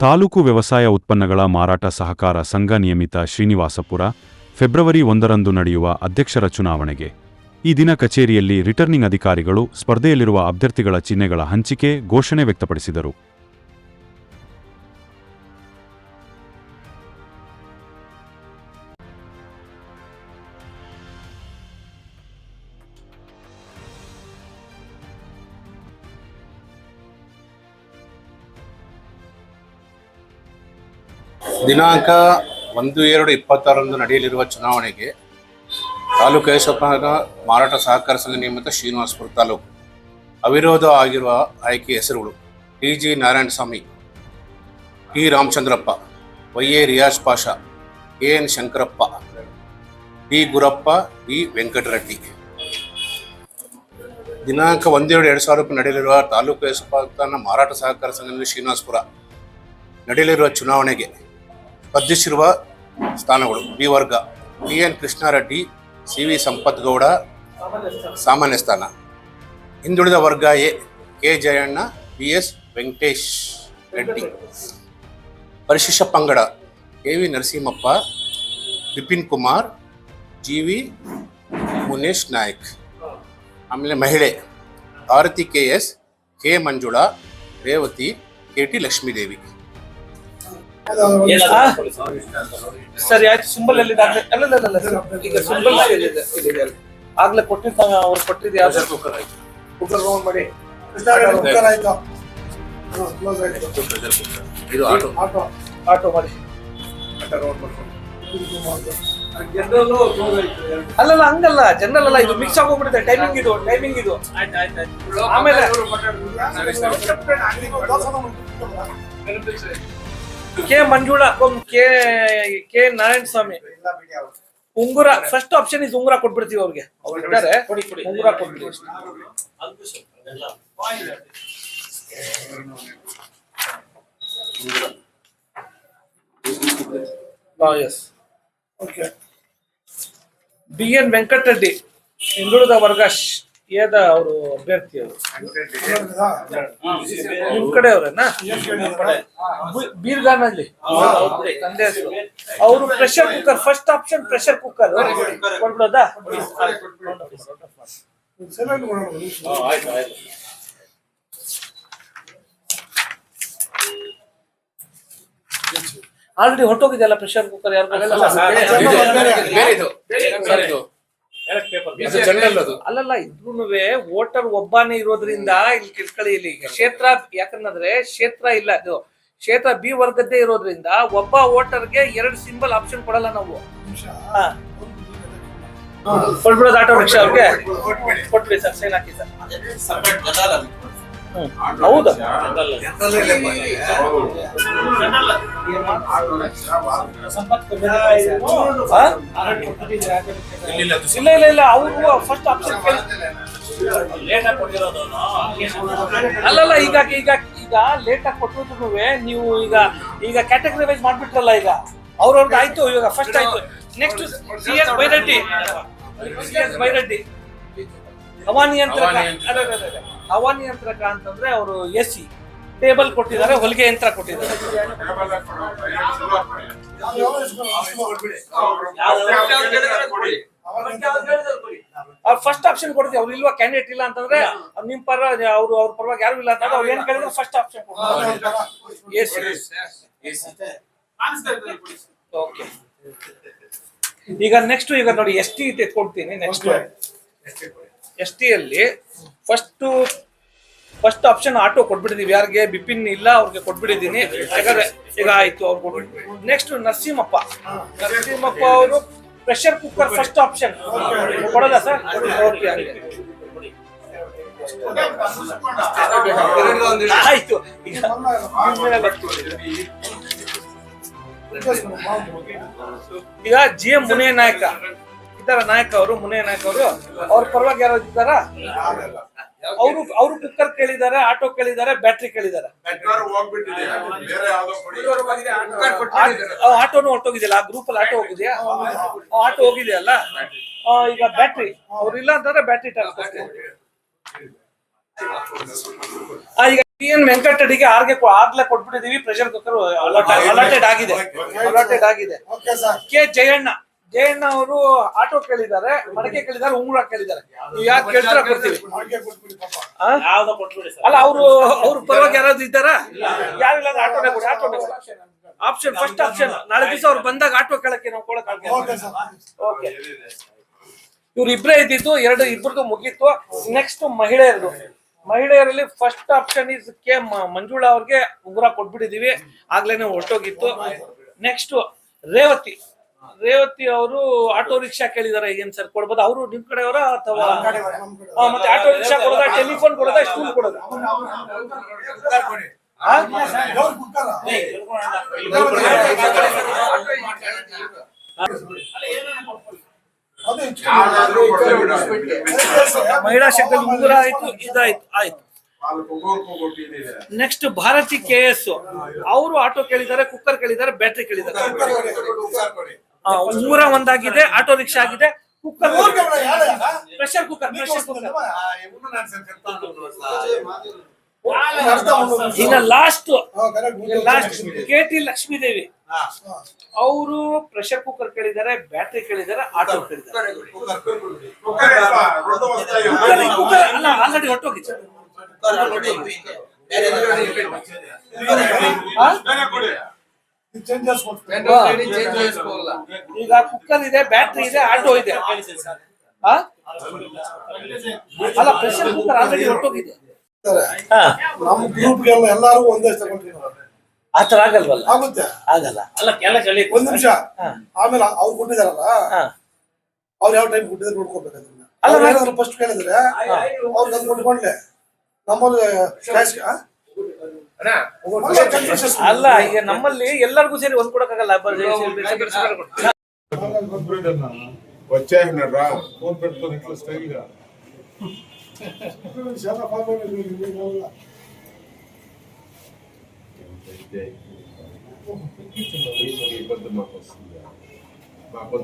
ತಾಲೂಕು ವ್ಯವಸಾಯ ಉತ್ಪನ್ನಗಳ ಮಾರಾಟ ಸಹಕಾರ ಸಂಘ ನಿಯಮಿತ ಶ್ರೀನಿವಾಸಪುರ, ಫೆಬ್ರವರಿ ಒಂದರಂದು ನಡೆಯುವ ಅಧ್ಯಕ್ಷರ ಚುನಾವಣೆಗೆ. ಈ ದಿನ ಕಚೇರಿಯಲ್ಲಿ ರಿಟರ್ನಿಂಗ್ ಅಧಿಕಾರಿಗಳು ಸ್ಪರ್ಧೆಯಲ್ಲಿರುವ ಅಭ್ಯರ್ಥಿಗಳ ಚಿಹ್ನೆಗಳ ಹಂಚಿಕೆ ಘೋಷಣೆ ವ್ಯಕ್ತಪಡಿಸಿದರು. ದಿನಾಂಕ ಒಂದು ಎರಡು ಇಪ್ಪತ್ತಾರರಂದು ನಡೆಯಲಿರುವ ಚುನಾವಣೆಗೆ ತಾಲೂಕು ಯಶಪ್ಪನ ಮಾರಾಟ ಸಹಕಾರ ಸಂಘ ನಿಯಮಿತ ಶ್ರೀನಿವಾಸಪುರ ತಾಲೂಕು. ಅವಿರೋಧ ಆಗಿರುವ ಆಯ್ಕೆ ಹೆಸರುಗಳು T G Narayanaswamy, T Ramachandrappa, Y A Riyaz Pasha N Shankarappa B Gurappa B Venkatareddy. ದಿನಾಂಕ ಒಂದೆರಡು ಎರಡು ಸಾವಿರಕ್ಕೂ ನಡೆಯಲಿರುವ ತಾಲೂಕು ಯಶಪ್ಪ ಮಾರಾಟ ಸಹಕಾರ ಸಂಘ ಶ್ರೀನಿವಾಸಪುರ ನಡೆಯಲಿರುವ ಚುನಾವಣೆಗೆ ಸ್ಪರ್ಧಿಸಿರುವ ಸ್ಥಾನಗಳು ಬಿ ವರ್ಗ. B N Krishnareddy, C V Sampathgowda ಸಾಮಾನ್ಯ ಸ್ಥಾನ. ಹಿಂದುಳಿದ ವರ್ಗ A, K Jayanna, B S Venkatesh Reddy. ಪರಿಶಿಷ್ಟ ಪಂಗಡ K V Narasimhappa, Bipin Kumar, G V Munesh Nayak. ಆಮೇಲೆ ಮಹಿಳೆ Arathi K S, K Manjula, Revathi, K T Lakshmidevi. ಸರಿ ಆಯ್ತು ಸಿಂಬಲ್ ಅಲ್ಲ ಅಲ್ಲ. ಈಗ ಸಿಂಬಲ್ ಇಲ್ಲಿದೆ ಇಲ್ಲಿದೆ ಅಲ್ಲಿ. ಆಗ್ಲೇ ಕೊಟ್ಟಿದ್ದ ಅವ್ರು ಕೊಟ್ಟಿದ್ದು ಯಾವ್ದು ಕುಕ್ಕರ್ ಕುಕ್ಕರ್ ಮಾಡಿ ಇದು ಆಟೋ ಆಟೋ ಮಾಡಿ ಅಲ್ಲಲ್ಲ ಹಂಗಲ್ಲ ಜನರಲ್ ಅಲ್ಲ ಇದು ಮಿಕ್ಸ್ ಆಗೋಗ್ಬಿಡುತ್ತೆ ಟೈಮಿಂಗ್ ಇದು ಟೈಮಿಂಗ್ ಇದು ಆಮೇಲೆ ಕೆ ಮಂಜುಳಾ ಕೊಮ್ ಕೆ ಕೆ ನಾರಾಯಣ ಸ್ವಾಮಿ ಉಂಗುರ ಫಸ್ಟ್ ಆಪ್ಷನ್ ಇಸ್ ಉಂಗುರ ಕೊಟ್ಬಿಡ್ತೀವಿ ಅವ್ರಿಗೆ. ಅವ್ರು ಇದ್ದಾರೆ. ಉಂಗುರ ಕೊಟ್ಬಿಡಿ. ಎಸ್ ಬಿ ಎನ್ ವೆಂಕಟರೆಡ್ಡಿ ಹಿಂದುಳಿದ ವರ್ಗ ಶ್- ಏದ ಅವರು ಅಭ್ಯರ್ಥಿ ಅವರು. ನಿಮ್ ಕಡೆ ಅವ್ರೇನಾ? ಬಿ- ಬೀರ್ಗಾನಲ್ಲಿ ತಂದೆ ಹೆಸರು. ಅವರು pressure cooker first option pressure cooker ಕೊಡ್ಬಿಡೋದಾ? Already ಹೊಟ್ಟೋಗಿದೆಯಲ್ಲ ಪ್ರೆಷರ್ ಕುಕ್ಕರ್ ಯಾರು ಅಲ್ಲಲ್ಲ ಇದ್ರೂನುವೆ ವೋಟರ್ ಒಬ್ಬನೇ ಇರೋದ್ರಿಂದ ಇಲ್ಲಿ ಕಿರ್ಕಳಿ ಇಲ್ಲಿ ಕ್ಷೇತ್ರ ಯಾಕಂದ್ರೆ ಕ್ಷೇತ್ರ ಇಲ್ಲ ಅದು. ಕ್ಷೇತ್ರ ಬಿ ವರ್ಗದ್ದೇ ಇರೋದ್ರಿಂದ ಒಬ್ಬ ವೋಟರ್ಗೆ ಎರಡು ಸಿಂಬಲ್ ಆಪ್ಷನ್ ಕೊಡಲ್ಲ ನಾವು. ಹಾ. ಕೊಟ್ಬಿಡೋದು ಆಟೋ ರಿಕ್ಷಾ ಅವ್ರಿಗೆ. ಕೊಟ್ಬಿಡಿ. ಸರ್ ಸೈನ್ ಹಾಕಿ ಸರ್. ಅದು ಇಲ್ಲ ಇಲ್ಲ ಇಲ್ಲ ಫಸ್ಟ್ ಆಪ್ಷನ್ ಅಲ್ಲಲ್ಲ, ಈಗ ಈಗ ಈಗ ಲೇಟ್ ಆಗಿ ಕೊಟ್ಟಿದ್ರು ನೀವು ಈಗ ಈಗ ಕ್ಯಾಟಗರಿ ವೈಸ್ ಮಾಡ್ಬಿಟ್ರಲ್ಲ ಈಗ. ಅವ್ರವ್ರದ್ದು ಆಯ್ತು, ಇವಾಗ ಫಸ್ಟ್ ಆಯ್ತು. Next C S Byreddy C ಹವಾನಿಯಂತ್ರಕ. ಹವಾನಿಯಂತ್ರಕ. ಅಂತಂದ್ರೆ ಅವರು ಎ ಸಿ ಟೇಬಲ್ ಕೊಟ್ಟಿದ್ದಾರೆ ಹೊಲಿಗೆ ಯಂತ್ರ ಕೊಟ್ಟಿದ್ದಾರೆ. ಫಸ್ಟ್ ಆಪ್ಷನ್ ಕೊಡ್ತೀವಿ ಅವ್ರು ಇಲ್ವಾ ಕ್ಯಾಂಡಿಡೇಟ್ ಇಲ್ಲ ಅಂತಂದ್ರೆ ನಿಮ್ ಪರ ಅವ್ರು ಅವ್ರ ಪರವಾಗಿ ಯಾರು ಇಲ್ಲ ಅಂತಂದ್ರೆ ಅವ್ರು ಏನ್ ಕೇಳಿದ್ರು ಫಸ್ಟ್ ಆಪ್ಷನ್ ಓಕೆ ಈಗ ನೆಕ್ಸ್ಟ್ ಈಗ ನೋಡಿ ಎಸ್ ಟಿ ಕೊಡ್ತೀನಿ ನೆಕ್ಸ್ಟ್ ಎಸ್ ಟಿ ಅಲ್ಲಿ ಫಸ್ಟ್ ಫಸ್ಟ್ ಆಪ್ಷನ್ ಆಟೋ ಕೊಟ್ಬಿಟ್ಟಿದೀವಿ. ಯಾರಿಗೆ? ಬಿಪಿನ್ ಇಲ್ಲ ಅವ್ರಿಗೆ ಕೊಟ್ಬಿಟ್ಟಿದ್ದೀನಿ. ಯಾಕಂದ್ರೆ ಈಗ ಆಯ್ತು ಅವ್ರು ಕೊಟ್ಬಿಟ್ಟು. ನೆಕ್ಸ್ಟ್ ನರಸಿಂಹಪ್ಪ. ನರಸಿಂಹಪ್ಪ ಅವರು ಪ್ರೆಷರ್ ಕುಕ್ಕರ್ ಫಸ್ಟ್ ಆಪ್ಷನ್ ಕೊಡಲ್ಲ ಸರ್ ಓಕೆ ಆಯ್ತು. ಈಗ ಈಗ ಜಿ ಎಂ ಮುನೇ ನಾಯಕ. ಇದ್ದಾರ ನಾಯಕ ಅವರು ಮುನೇ ನಾಯಕ ಅವರು ಅವ್ರ ಪರವಾಗಿ ಯಾರು ಇದ್ದಾರ? ಅವರು ಅವರು ಕುಕ್ಕರ್ ಕೇಳಿದ್ದಾರೆ ಆಟೋ ಕೇಳಿದ್ದಾರೆ ಬ್ಯಾಟ್ರಿ ಕೇಳಿದ್ದಾರೆ. ಆಟೋನು ಹೊರಟೋಗಿದೆಯಲ್ಲ? ಆ ಗ್ರೂಪ್ ಅಲ್ಲಿ ಆಟೋ ಹೋಗಿದ್ಯಾ? ಆಟೋ ಹೋಗಿದೆಯಲ್ಲ ಈಗ ಬ್ಯಾಟ್ರಿ ಅವ್ರು ಇಲ್ಲ ಅಂತಂದ್ರೆ ಬ್ಯಾಟ್ರಿ ಈಗ ಪಿ ಎನ್ ವೆಂಕಟಡಿಗೆ ಆರ್ಗೆ ಆಗ್ಲೇ ಕೊಟ್ಬಿಟ್ಟಿದೀವಿ. ಪ್ರೆಷರ್ ಕುಕ್ಕರ್ ಅಲಾಟೆಡ್ ಆಗಿದೆ. ಅಲಾಟೆಡ್ ಆಗಿದೆ. ಕೆ ಜಯಣ್ಣ. ಜಯಣ್ಣ ಅವರು ಆಟೋ ಕೇಳಿದ್ದಾರೆ ಮಡಕೆ ಕೇಳಿದ್ದಾರೆ ಉಂಗುರ ಕೇಳಿದ್ದಾರೆ. ನೀವು ಯಾಕೆ ಕೇಳ್ತೀರಾ ಕೊಡ್ತೀವಿ? ಅಲ್ಲ ಅವರು ಅವ್ರ ಪರವಾಗಿ ಯಾರಾದ್ರು ಇದ್ದಾರಾ? ಯಾರಿಲ್ಲ ಆಟೋನೇ ಕೊಡಿ ಆಟೋನೇ ಕೊಡಿ. ಆಪ್ಷನ್ ಫಸ್ಟ್ ಆಪ್ಷನ್ ನಾಳೆ ದಿವಸ ಅವ್ರು ಬಂದಾಗ ಆಟೋ ಕೇಳಕ್ಕೆ ನಾವು ಕೊಡಕ್ ಓಕೆ ಸರ್ ಓಕೆ ಇವ್ರು ಇಬ್ರೇ ಇದ್ದಿದ್ದು ಎರಡು ಇಬ್ಬರದು ಮುಗೀತು. ನೆಕ್ಸ್ಟ್ ಮಹಿಳೆಯರದು. ಮಹಿಳೆಯರಲ್ಲಿ first option is K Manjula ಅವ್ರಿಗೆ ಉಂಗುರ ಕೊಟ್ಬಿಟ್ಟಿದೀವಿ. ಆಗ್ಲೇನೆ ಹೊರಟೋಗಿತ್ತು. ನೆಕ್ಸ್ಟ್ ರೇವತಿ. ರೇವತಿ ಅವರು ಆಟೋ ರಿಕ್ಷಾ ಕೇಳಿದಾರೆ ಏನ್ ಸರ್ ಕೊಡ್ಬೋದು? ಅವರು ನಿಮ್ ಕಡೆಯವರ ಅಥವಾ ಆ, ಮತ್ತೆ ಆಟೋ ರಿಕ್ಷಾ ಕೊಡೋದ ಟೆಲಿಫೋನ್ ಕೊಡೋದ ಸ್ಕೂಲ್ ಕೊಡೋದ? ಮಹಿಳಾ ಶಕ್ತಿ ಉಂಗುರ ಆಯ್ತು ಇದಾಯ್ತು ಆಯ್ತು. Next Bharathi K S. ಅವರು ಆಟೋ ಕೇಳಿದ್ದಾರೆ ಕುಕ್ಕರ್ ಕೇಳಿದ್ದಾರೆ ಬ್ಯಾಟ್ರಿ ಕೇಳಿದ್ದಾರೆ ಆ, ಉಂಗುರ ಒಂದಾಗಿದೆ ಆಟೋ ರಿಕ್ಷಾ ಆಗಿದೆ cooker pressure cooker pressure cooker ಇನ್ನ last last K T Lakshmidevi ಅವರು ಪ್ರೆಷರ್ ಕುಕ್ಕರ್ ಕೇಳಿದ್ದಾರೆ ಬ್ಯಾಟ್ರಿ ಕೇಳಿದ್ದಾರೆ ಆಟೋ ಕೇಳಿದ್ದಾರೆ ಅಲ್ಲ ಆಲ್ರೆಡಿ ಹೊಟ್ಟೋಗಿತ್ತು ಆ? ಚೇಂಜಸ್ ಈಗ ಕುಕ್ಕರ್ ಇದೆ ಬ್ಯಾಟ್ರಿ ಇದೆ ಆಟೋ ಇದೆ. ಆ? ಅಲ್ಲ ಪ್ರೆಷರ್ ಕುಕ್ಕರ್ ಆಲ್ರೆಡಿ ಹೊರಟೋಗಿದೆ. ನಮ್ಮ ಗ್ರೂಪ್ಗೆಲ್ಲ ಎಲ್ಲಾರು ಒಂದೇ ತಗೊಂಡ್ರಿ ಆ ಆತರ ಆಗಲ್ವಲ್ಲ? ಆಗುತ್ತೆ. ಆಗಲ್ಲ. ಅಲ್ಲ ಕೆಲ ಚಳಿ ಒಂದ್ ನಿಮಿಷ. ಆಮೇಲೆ ಅವ್ರು ಕೊಟ್ಟಿದಾರಲ್ಲ ಅವ್ರು ಯಾವ ಟೈಮ್ ಕೊಟ್ಟಿದ್ರೆ ನೋಡ್ಕೋಬೇಕು ಅಲ್ಲ, ಏನಾದ್ರು ಫಸ್ಟ್ ಕೇಳಿದ್ರೆ ಅವ್ರು ಅದು ಕೊಟ್ಕೊಂಡ್ಲೆ ನಮ್ಮಲ್ಲಿ ಅಲ್ಲ ಈಗ ನಮ್ಮಲ್ಲಿ ಎಲ್ಲರಿಗೂ ಸೇರಿ ಒಂದ್ ಕೊಡಕ್ಕಾಗಲ್ಲ ಬ- separate separate ಕೊಡ್ತೀವಿ. వచ్చాయన్నారా ఫోన్ పెట్టుకొని ఇట్లా స్టైల్ గా ఇబ్బంది మాకు వస్తుంది మాకు